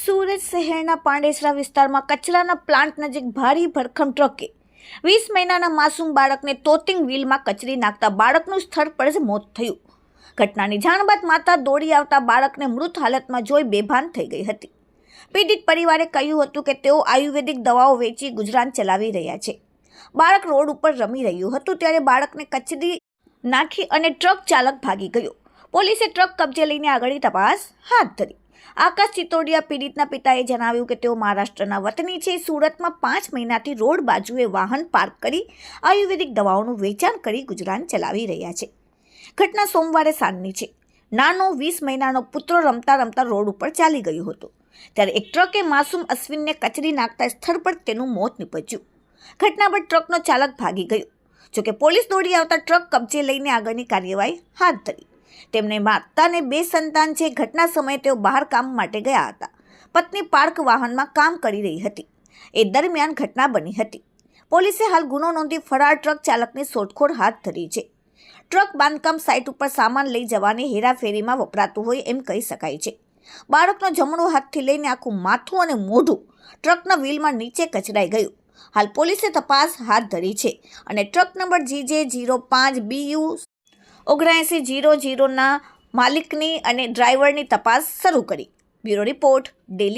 સુરત શહેરના પાંડેસરા વિસ્તારમાં કચરાના પ્લાન્ટ નજીક ભારે ભરખમ ટ્રકે. વીસ મહિનાના માસૂમ બાળકને તોતિંગ વ્હીલમાં કચરી નાખતા બાળકનું સ્થળ પર જ મોત થયું. ઘટનાની જાણ બાદ માતા દોડી આવતા બાળકને મૃત હાલતમાં જોઈ બેભાન થઈ ગઈ હતી. પીડિત પરિવારે કહ્યું હતું કે તેઓ આયુર્વેદિક દવાઓ વેચી ગુજરાન ચલાવી રહ્યા છે. બાળક રોડ ઉપર રમી રહ્યું હતું ત્યારે બાળકને કચરી નાખી અને ટ્રક ચાલક ભાગી ગયો. પોલીસે ટ્રક કબજે લઈને આગળની તપાસ હાથ ધરી. આકાશ ચિત્તોડિયા પીડિતના પિતાએ જણાવ્યું કે તેઓ મહારાષ્ટ્રના વતની છે. સુરતમાં પાંચ મહિનાથી રોડ બાજુએ વાહન પાર્ક કરી આયુર્વેદિક દવાઓનું વેચાણ કરી ગુજરાન ચલાવી રહ્યા છે. ઘટના સોમવારે સાંજની છે. નાનો વીસ મહિનાનો પુત્ર રમતા રમતા રોડ ઉપર ચાલી ગયો હતો. ત્યારે એક ટ્રકે માસૂમ અશ્વિનને કચરી નાખતા સ્થળ પર તેનું મોત નીપજ્યું. ઘટના પર ટ્રકનો ચાલક ભાગી ગયો. જોકે પોલીસ દોડી આવતા ટ્રક કબજે લઈને આગળની કાર્યવાહી હાથ ધરી. તેમને માતાને બે સંતાન છે ઘટના સમયે તેઓ બહાર કામ માટે ગયા હતા. પત્ની પાર્ક વાહનમાં કામ કરી રહી હતી. એ દરમિયાન ઘટના બની હતી. પોલીસે હાલ ગુનો નોંધી ફરાર ટ્રક ચાલકની શોધખોળ હાથ ધરી છે. ટ્રક બાંધકામ સાઇટ ઉપર સામાન લઈ જવાની હેરાફેરીમાં વપરાતું હોય એમ કહી શકાય છે. બાળકનો જમણો હાથથી લઈને આખું માથું અને મોઢું ટ્રકના વ્હીલમાં નીચે કચડાઈ ગયું. હાલ પોલીસે તપાસ હાથ ધરી છે અને ટ્રક નંબર જીજે જીરો પાંચ બીયુ ઓગણએંસી જીરો જીરોના માલિકની અને ડ્રાઈવરની તપાસ શરૂ કરી. Bureau report daily